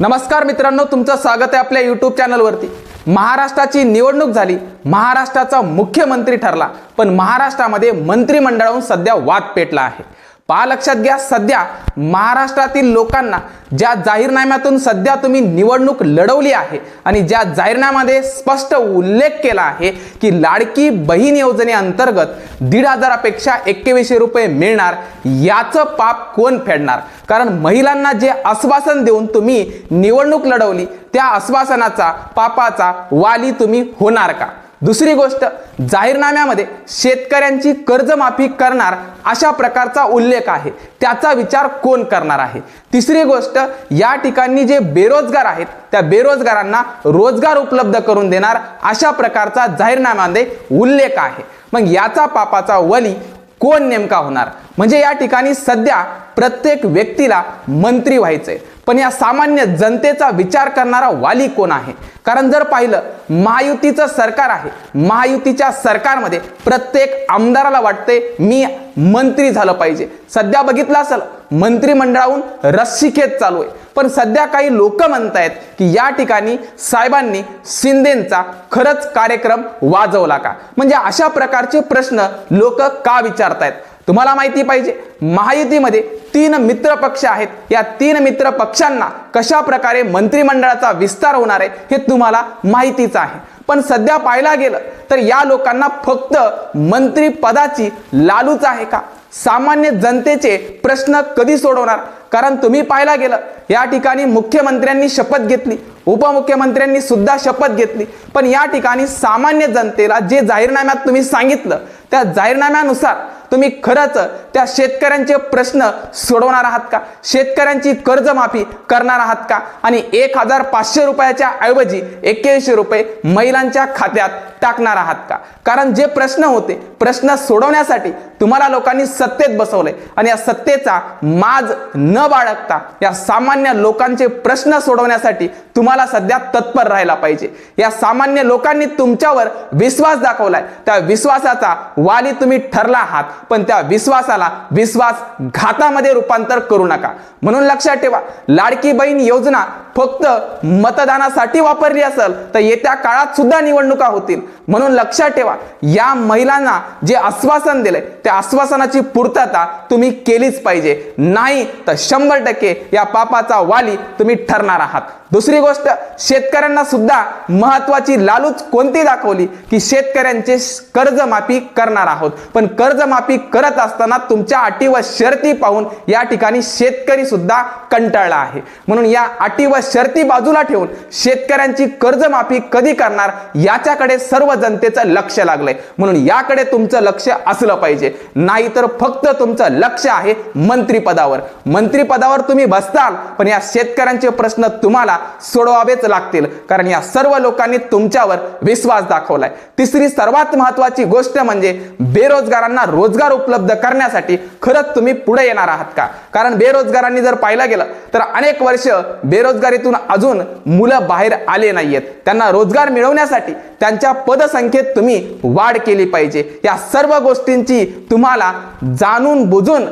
नमस्कार मित्रांनो तुमचं स्वागत आहे आपल्या यूट्यूब चॅनलवरती महाराष्ट्राची निवडणूक झाली महाराष्ट्राचा मुख्यमंत्री ठरला पण महाराष्ट्रामध्ये मंत्रिमंडळाहून सध्या वाद पेटला आहे. पहा लक्षात घ्या सध्या महाराष्ट्रातील लोकांना ज्या जाहीरनाम्यातून सध्या तुम्ही निवडणूक लढवली आहे आणि ज्या जाहीरनाम्यामध्ये स्पष्ट उल्लेख केला आहे की लाडकी बहीण योजनेअंतर्गत दीड हजारापेक्षा एक्केवीसशे रुपये मिळणार याचं पाप कोण फेडणार? कारण महिलांना जे आश्वासन देऊन तुम्ही निवडणूक लढवली त्या आश्वासनाचा पापाचा वाली तुम्ही होणार का? दुसरी गोष्ट जाहीरनाम्यामध्ये शेतकऱ्यांची कर्जमाफी करणार अशा प्रकारचा उल्लेख आहे. त्याचा विचार कोण करणार आहे? तिसरी गोष्ट या ठिकाणी जे बेरोजगार आहेत त्या बेरोजगारांना रोजगार उपलब्ध करून देणार अशा प्रकारचा जाहीरनाम्यामध्ये उल्लेख आहे. मग याचा पापाचा वली कोण नेमका होणार? म्हणजे या ठिकाणी सध्या प्रत्येक व्यक्तीला मंत्री व्हायचंय. पण या सामान्य जनतेचा विचार करणारा वाली कोण आहे? कारण जर पाहिलं महायुतीचं सरकार आहे. महायुतीच्या सरकारमध्ये प्रत्येक आमदाराला वाटते मी मंत्री झालं पाहिजे. सध्या बघितलं असेल मंत्रिमंडळाहून रस्सीखेच चालू आहे. पण सध्या काही लोक म्हणतायत की या ठिकाणी साहेबांनी शिंदेचा खरंच कार्यक्रम वाजवला का? म्हणजे अशा प्रकारचे प्रश्न लोक का विचारतायत? तुम्हाला माहिती पाहिजे. महायुतीमध्ये तीन मित्र पक्ष आहेत. या तीन मित्र पक्षांना कशा प्रकारे मंत्रिमंडळाचा विस्तार होणार आहे हे तुम्हाला माहितीच आहे. पण सध्या पाहायला गेलं तर या लोकांना फक्त मंत्रिपदाची लालूच आहे का? सामान्य जनतेचे प्रश्न कधी सोडवणार? कारण तुम्ही पाहायला गेलं या ठिकाणी मुख्यमंत्र्यांनी शपथ घेतली उपमुख्यमंत्र्यांनी सुद्धा शपथ घेतली. पण या ठिकाणी सामान्य जनतेला जे जाहीरनाम्यात तुम्ही सांगितलं त्या जाहीरनाम्यानुसार तुम्ही खरंच त्या शेतकऱ्यांचे प्रश्न सोडवणार आहात का? शेतकऱ्यांची कर्जमाफी करणार आहात का? आणि एक हजार पाचशे रुपयाच्या ऐवजी एक्क्याऐंशी रुपये महिलांच्या खात्यात टाकणार आहात का? कारण जे प्रश्न होते प्रश्न सोडवण्यासाठी तुम्हाला लोकांनी सत्तेत बसवलंय. आणि या सत्तेचा माज न बाळगता या सामान्य लोकांचे प्रश्न सोडवण्यासाठी तुम्हाला सध्या तत्पर राहायला पाहिजे. या सामान्य लोकांनी तुमच्यावर विश्वास दाखवलाय. त्या विश्वासाचा वाली तुम्ही ठरला आहात पण त्या विश्वासाला विश्वास घातामध्ये रूपांतर करू नका. म्हणून लक्षात ठेवा लाडकी बहीण योजना फक्त मतदानासाठी वापरली असेल तर येत्या काळात सुद्धा निवडणुका होतील. म्हणून लक्षात ठेवा या महिलांना जे आश्वासन दिलंय त्या आश्वासनाची पूर्तता तुम्ही केलीच पाहिजे. नाही तर शंभर टक्के या पापाचा वाली तुम्ही ठरणार आहात. दुसरी गोष्ट शेतकऱ्यांना सुद्धा महत्वाची लालूच कोणती दाखवली? की शेतकऱ्यांचे कर्जमाफी करणार आहोत. पण कर्जमाफी करत असताना तुमच्या अटी व शर्ती पाहून या ठिकाणी शेतकरी सुद्धा कंटाळला आहे. म्हणून या अटी व शर्ती बाजूला ठेवून शेतकऱ्यांची कर्जमाफी कधी करणार? याच्याकडे सर्व जनतेचं लक्ष लागलंय. म्हणून याकडे तुमचं लक्ष असलं पाहिजे. नाहीतर फक्त तुमचं लक्ष आहे मंत्रीपदावर. मंत्रीपदावर तुम्ही बसताल पण या शेतकऱ्यांचे प्रश्न तुम्हाला सोडवावेच लागतील. कारण या सर्व लोकांनी तुमच्यावर विश्वास दाखवलाय. तिसरी सर्वात महत्वाची गोष्ट म्हणजे बेरोजगारांना रोजगार उपलब्ध करण्यासाठी खरंच तुम्ही पुढे येणार आहात का? कारण बेरोजगारांनी जर पाहिलं गेलं तर अनेक वर्ष बेरोजगारीतून अजून मुलं बाहेर आले नाहीयेत. त्यांना रोजगार मिळवण्यासाठी त्यांच्या पदसंख्येत तुम्ही वाढ केली पाहिजे. या सर्व गोष्टींची तुम्हाला जाणून बुजून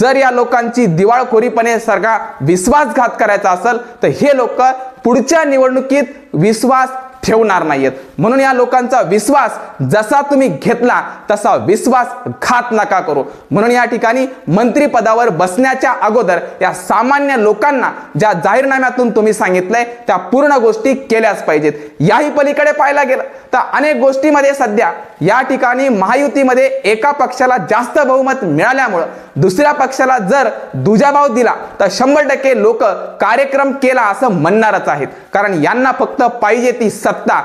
जर या लोकांची दिवाळखोरीपणे सारखा विश्वासघात करायचा असेल तर हे लोक पुढच्या निवडणुकीत विश्वास ठेवणार नाहीयेत. म्हणून या लोकांचा विश्वास जसा तुम्ही घेतला तसा विश्वास घात नका करू. म्हणून या ठिकाणी मंत्रीपदावर बसण्याच्या अगोदर या सामान्य लोकांना ज्या जाहीरनाम्यातून तुम्ही सांगितलंय त्या पूर्ण गोष्टी केल्याच पाहिजेत. याही पलीकडे पाहायला गेलं तर अनेक गोष्टीमध्ये सध्या या ठिकाणी महायुतीमध्ये एका पक्षाला जास्त बहुमत मिळाल्यामुळं दुसऱ्या पक्षाला जर दुजाभाव दिला तर शंभर टक्के लोक कार्यक्रम केला असं म्हणणारच आहेत. कारण यांना फक्त पाहिजे ती सत्ता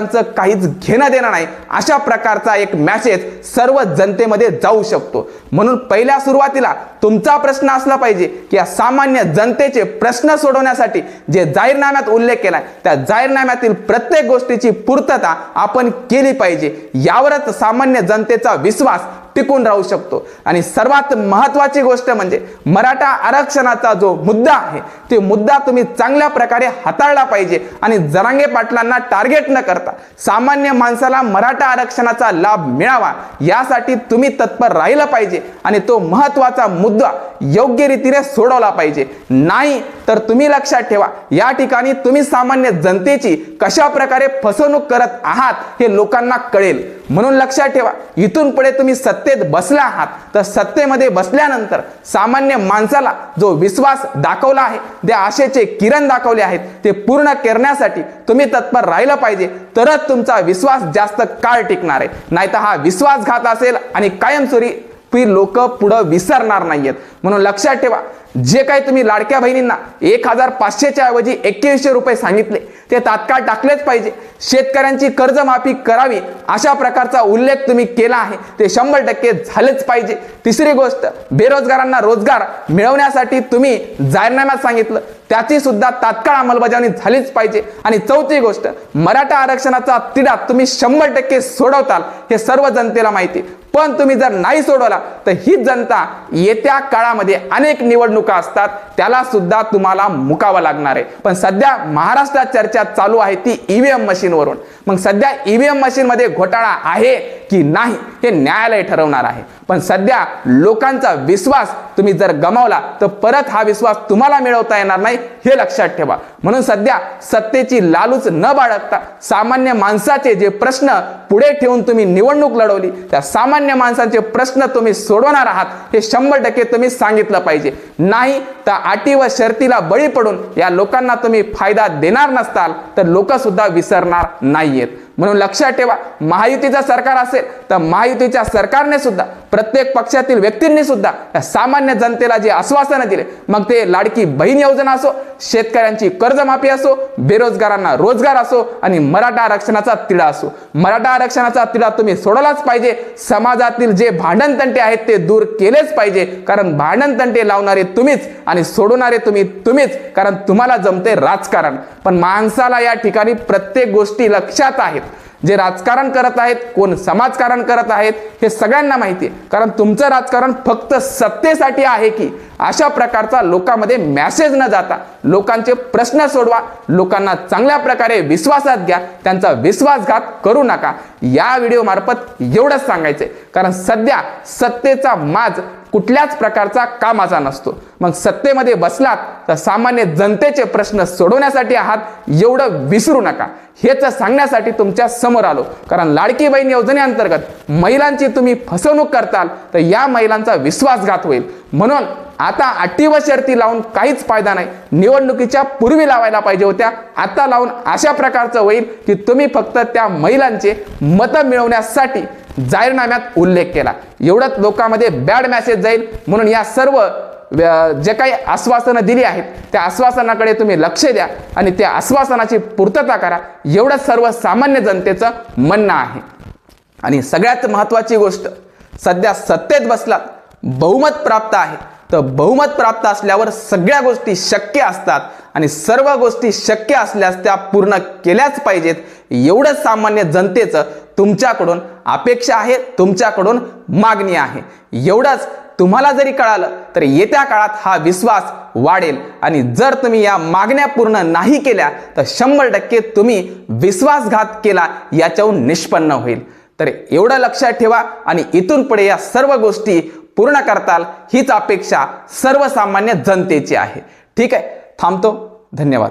लोकांचं काहीच घेणं देणं नाही. अशा प्रकारचा एक मॅसेज सर्व जनतेमध्ये जाऊ शकतो. म्हणून पहिल्या सुरुवातीला तुमचा प्रश्न असला पाहिजे की या सामान्य जनतेचे प्रश्न सोडवण्यासाठी जे जाहीरनाम्यात उल्लेख केला त्या जाहीरनाम्यातील प्रत्येक गोष्टीची पूर्तता आपण केली पाहिजे. यावरच सामान्य जनतेचा विश्वास टिकून राहू शकतो. आणि सर्वात महत्वाची गोष्ट म्हणजे मराठा आरक्षणाचा जो मुद्दा आहे ते मुद्दा तुम्ही चांगल्या प्रकारे हाताळला पाहिजे. आणि जरांगे पाटलांना टार्गेट न करता सामान्य माणसाला मराठा आरक्षणाचा लाभ मिळावा यासाठी तुम्ही तत्पर राहिलं पाहिजे. आणि तो महत्त्वाचा मुद्दा योग्य रीतीने सोडवला पाहिजे. नाही तर तुम्ही लक्षात ठेवा या ठिकाणी तुम्ही सामान्य जनतेची कशा प्रकारे फसवणूक करत आहात हे लोकांना कळेल. म्हणून लक्षात ठेवा इथून पुढे तुम्ही सत्तेत बसला आहात. तर सत्तेमध्ये बसल्यानंतर सामान्य माणसाला जो विश्वास दाखवला आहे त्या आशेचे किरण दाखवले आहेत ते पूर्ण करण्यासाठी तुम्ही तत्पर राहिलं पाहिजे. तरच तुमचा विश्वास जास्त काळ टिकणार आहे. नाहीतर हा विश्वासघात असेल आणि कायमस्वरूपी लोक पुढं विसरणार नाहीयेत. म्हणून लक्षात ठेवा जे काही तुम्ही लाडक्या बहिणींना एक हजार पाचशेच्या ऐवजी एक्क्याऐंशी रुपये सांगितले ते तात्काळ टाकलेच पाहिजे. शेतकऱ्यांची कर्जमाफी करावी अशा प्रकारचा उल्लेख तुम्ही केला आहे. ते शंभर टक्के झालेच पाहिजे. तिसरी गोष्ट बेरोजगारांना रोजगार मिळवण्यासाठी तुम्ही जाहीरनाम्यात सांगितलं. त्याची सुद्धा तात्काळ अंमलबजावणी झालीच पाहिजे. आणि चौथी गोष्ट मराठा आरक्षणाचा तिढा तुम्ही शंभर टक्के सोडवताल हे सर्व जनतेला माहिती. पण तुम्ही जर नाही सोडवला तर ही जनता येत्या काळामध्ये अनेक निवडणुका असतात त्याला सुद्धा तुम्हाला मुकावं लागणार आहे. पण सध्या महाराष्ट्रात चर्चा चालू आहे ती ईव्हीएम मशीनवरून. मग सध्या ईव्हीएम मशीनमध्ये घोटाळा आहे की नाही? हे न्यायालय ठरवणार आहे. पण सध्या लोकांचा विश्वास तुम्ही जर गमावला तर परत हा विश्वास तुम्हाला मिळवता येणार नाही हे लक्षात ठेवा. म्हणून सध्या सत्तेची लालूच न बाळगता सामान्य माणसाचे जे प्रश्न पुढे ठेवून तुम्ही निवडणूक लढवली त्या सामान्य माणसांचे प्रश्न तुम्ही सोडवणार आहात हे शंभर टक्के तुम्ही सांगितलं पाहिजे. नाही तर अटी व शर्तीला बळी पडून या लोकांना तुम्ही फायदा देणार नसताल तर लोक सुद्धा विसरणार नाहीयेत. म्हणून लक्षात ठेवा महायुतीचं सरकार असेल तर महायुतीच्या सरकारने सुद्धा प्रत्येक पक्षातील व्यक्तींनी सुद्धा या सामान्य जनतेला जे आश्वासनं दिले मग ते लाडकी बहीण योजना असो शेतकऱ्यांची कर्जमाफी असो बेरोजगारांना रोजगार असो आणि मराठा आरक्षणाचा तिढा असो. मराठा आरक्षणाचा तिढा तुम्ही सोडवलाच पाहिजे. समाजातील जे भांडण तंटे आहेत ते दूर केलेच पाहिजे. कारण भांडण तंटे लावणारे तुम्हीच आणि सोडवणारे तुम्ही तुम्हीच कारण तुम्हाला जमते राजकारण. पण माणसाला या ठिकाणी प्रत्येक गोष्टी लक्षात आहेत. जे राजकारण करत आहेत कोण समाजकारण करत आहेत हे सगळ्यांना माहिती आहे. कारण तुमचं राजकारण फक्त सत्तेसाठी आहे की अशा प्रकारचा लोकांमध्ये मॅसेज न जाता लोकांचे प्रश्न सोडवा लोकांना चांगल्या प्रकारे विश्वासात घ्या त्यांचा विश्वासघात करू नका. या व्हिडिओमार्फत एवढंच सांगायचंय. कारण सध्या सत्तेचा माज कुठल्याच प्रकारचा कामाचा नसतो. मग सत्तेमध्ये बसलात तर सामान्य जनतेचे प्रश्न सोडवण्यासाठी आहात एवढं विसरू नका. हेच सांगण्यासाठी तुमच्यासमोर आलो. कारण लाडकी बहीण योजनेअंतर्गत महिलांची तुम्ही फसवणूक करताल तर या महिलांचा विश्वासघात होईल. म्हणून आता अटी व शर्ती लावून काहीच फायदा नाही. निवडणुकीच्या पूर्वी लावायला पाहिजे होत्या. आता लावून अशा प्रकारचं होईल की तुम्ही फक्त त्या महिलांचे मतं मिळवण्यासाठी जाहीरनाम्यात उल्लेख केला. एवढंच लोकांमध्ये बॅड मॅसेज जाईल म्हणून या सर्व जे काही आश्वासनं दिली आहेत त्या आश्वासनाकडे तुम्ही लक्ष द्या आणि त्या आश्वासनाची पूर्तता करा. एवढं सर्वसामान्य जनतेचं म्हणणं आहे. आणि सगळ्यात महत्त्वाची गोष्ट सध्या सत्तेत बसलात बहुमत प्राप्त आहे. तर बहुमत प्राप्त असल्यावर सगळ्या गोष्टी शक्य असतात आणि सर्व गोष्टी शक्य असल्यास त्या पूर्ण केल्याच पाहिजेत. एवढंच सामान्य जनतेचं तुमच्याकडून अपेक्षा आहे तुमच्याकडून मागणी आहे. एवढंच तुम्हाला जरी कळालं तर येत्या काळात हा विश्वास वाढेल. आणि जर तुम्ही या मागण्या पूर्ण नाही केल्या तर शंभर टक्के तुम्ही विश्वासघात केला याच्याहून निष्पन्न होईल. तर एवढं लक्षात ठेवा आणि इथून पुढे या सर्व गोष्टी पूर्ण करताल हीच अपेक्षा सर्वसामान्य जनतेची आहे. ठीक आहे? थांबतो. धन्यवाद.